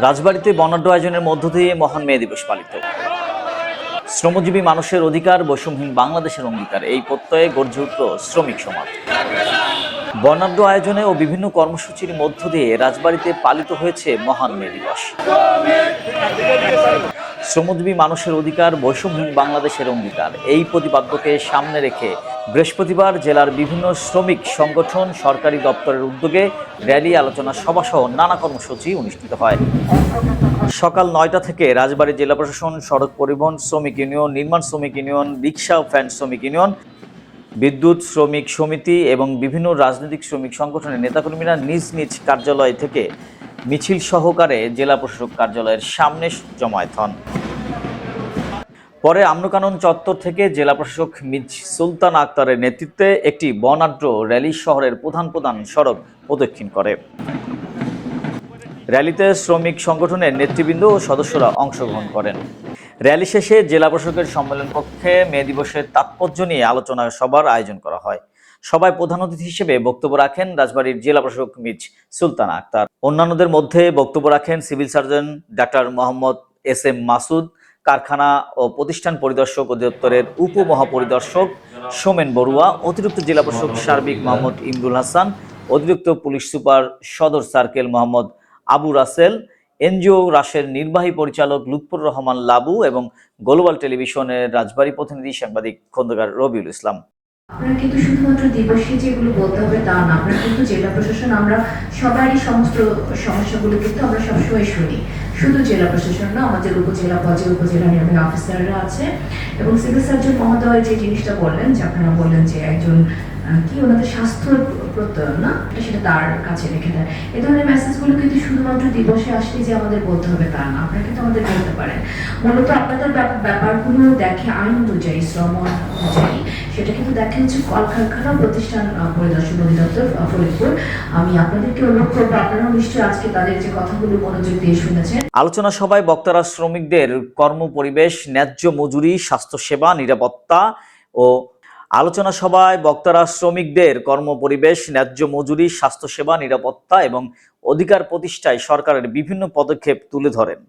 রাজবাড়িতে বর্ণাঢ্য আয়োজনের মধ্য দিয়ে মহান মে দিবস পালিত। শ্রমজীবী মানুষের অধিকার বৈষম্যহীন বাংলাদেশের অঙ্গীকার, এই প্রত্যয়ে গর্জে উঠল শ্রমিক সমাজ। বর্ণাঢ্য আয়োজনে ও বিভিন্ন কর্মসূচির মধ্য দিয়ে রাজবাড়িতে পালিত হয়েছে মহান মে দিবস। শ্রমজীবী মানুষের অধিকার বৈষম্যহীন বাংলাদেশের অঙ্গীকার, এই প্রতিপাদ্যকে সামনে রেখে বৃহস্পতিবার জেলার বিভিন্ন শ্রমিক সংগঠন সরকারি দপ্তরের উদ্যোগে র্যালি, আলোচনা সভাসহ নানা কর্মসূচি অনুষ্ঠিত হয়। সকাল নয়টা থেকে রাজবাড়ী জেলা প্রশাসন, সড়ক পরিবহন শ্রমিক ইউনিয়ন, নির্মাণ শ্রমিক ইউনিয়ন, রিক্সা ফ্যান শ্রমিক ইউনিয়ন, বিদ্যুৎ শ্রমিক সমিতি এবং বিভিন্ন রাজনৈতিক শ্রমিক সংগঠনের নেতাকর্মীরা নিজ নিজ কার্যালয় থেকে মিছিল সহকারে জেলা প্রশাসক কার্যালয়ের সামনে জমায়েত হন। পরে আমনুকানন চত্বর থেকে জেলা প্রশাসক মিজ সুলতান আক্তারের নেতৃত্বে একটি বর্ণাঢ্য র্যালি শহরের প্রধান প্রধান সড়ক প্রদক্ষিণ করে। র্যালিতে শ্রমিক সংগঠনের নেতৃবৃন্দ ও সদস্যরা অংশগ্রহণ করেন। র্যালি শেষে জেলা প্রশাসকের সম্মেলন কক্ষে মে দিবসের তাৎপর্য নিয়ে আলোচনা সভার আয়োজন করা হয়। সভায় প্রধান অতিথি হিসেবে বক্তব্য রাখেন রাজবাড়ির জেলা প্রশাসক মিজ সুলতান আক্তার। অন্যান্যদের মধ্যে বক্তব্য রাখেন civil surgeon doctor Mohammad S M Masud কারখানা ও প্রতিষ্ঠান পরিদর্শক অধিদপ্তরের উপমহাপরিদর্শক সোমেন বড়ুয়া, অতিরিক্ত জেলা প্রশাসক সার্বিক মোহাম্মদ ইমরুল হাসান, অতিরিক্ত পুলিশ সুপার সদর সার্কেল মোহাম্মদ আবু রাসেল, এনজিও রাশের নির্বাহী পরিচালক লুৎফুর রহমান লাবু এবং গ্লোবাল টেলিভিশনের রাজবাড়ী প্রতিনিধি সাংবাদিক খন্দকার রবিউল ইসলাম। আপনারা কিন্তু শুধুমাত্র দিবসে যেগুলো বলতে হবে তা না, আমরা কিন্তু জেলা প্রশাসন, আমরা সবারই সমস্ত সমস্যাগুলো কিন্তু আমরা সবসময় শুনি। শুধু জেলা প্রশাসন না, আমাদের উপজেলা পর্যায়ে উপজেলা নির্বাহী অফিসাররা আছে এবং সিভিল সার্জন মহোদয় যে জিনিসটা বললেন, যে আপনারা বললেন যে একজন কি ওনাদের স্বাস্থ্য প্রত্যয়ন, না? এটা সেটা তার কাছে রেখে দেয়। এ ধরনের মেসেজগুলো কিন্তু শুধুমাত্র দিবসে আসলে যে আমাদের বলতে হবে তা না। আপনারা কিন্তু আমাদের বলতে পারেন। মূলত আপনাদের ব্যাপারগুলো দেখে আইন অনুযায়ী, শ্রম অনুযায়ী, সেটা কিন্তু দেখে হচ্ছে কলকারখানা প্রতিষ্ঠান পরিদর্শন অধিদপ্তর ফরিদপুর। আমি আপনাদেরকে অনুরোধ করব, আপনারাও নিশ্চয়ই আজকে তাদের যে কথাগুলো মনোযোগ দিয়ে শুনেছেন। আলোচনা সভায় বক্তারা শ্রমিকদের কর্মপরিবেশ, ন্যায্য মজুরি, স্বাস্থ্যসেবা, নিরাপত্তা ও আলোচনা সভায় বক্তারা শ্রমিকদের কর্মপরিবেশ, ন্যায্য মজুরি, স্বাস্থ্যসেবা, নিরাপত্তা এবং অধিকার প্রতিষ্ঠায় সরকারের বিভিন্ন পদক্ষেপ তুলে ধরেন।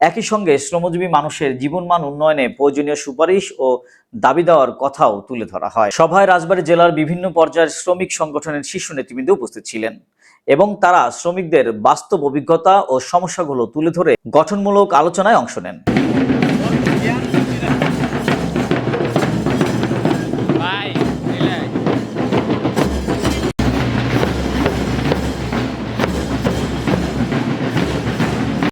একই সঙ্গে শ্রমজীবী মানুষের জীবনমান উন্নয়নে প্রয়োজনীয় সুপারিশ ও দাবি দেওয়ার কথাও তুলে ধরা হয়। সভায় রাজবাড়ী জেলার বিভিন্ন পর্যায়ের শ্রমিক সংগঠনের শীর্ষ নেতৃবৃন্দ উপস্থিত ছিলেন এবং তারা শ্রমিকদের বাস্তব অভিজ্ঞতা ও সমস্যাগুলো তুলে ধরে গঠনমূলক আলোচনায় অংশ নেন।